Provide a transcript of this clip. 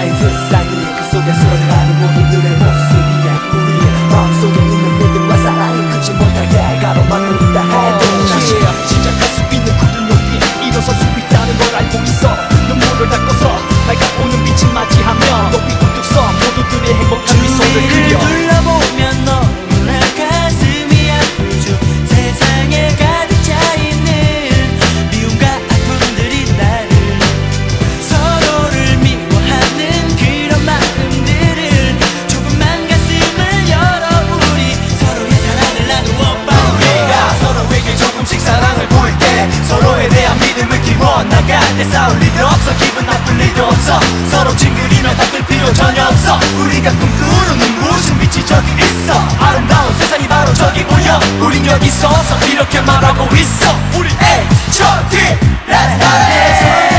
I just sight. 우리가 꿈꾸는 눈부신 빛이 저기 있어. 아름다운 세상이 바로 저기 보여. 우린 여기 서서 이렇게 말하고 있어. 우리 H.O.T. Let's go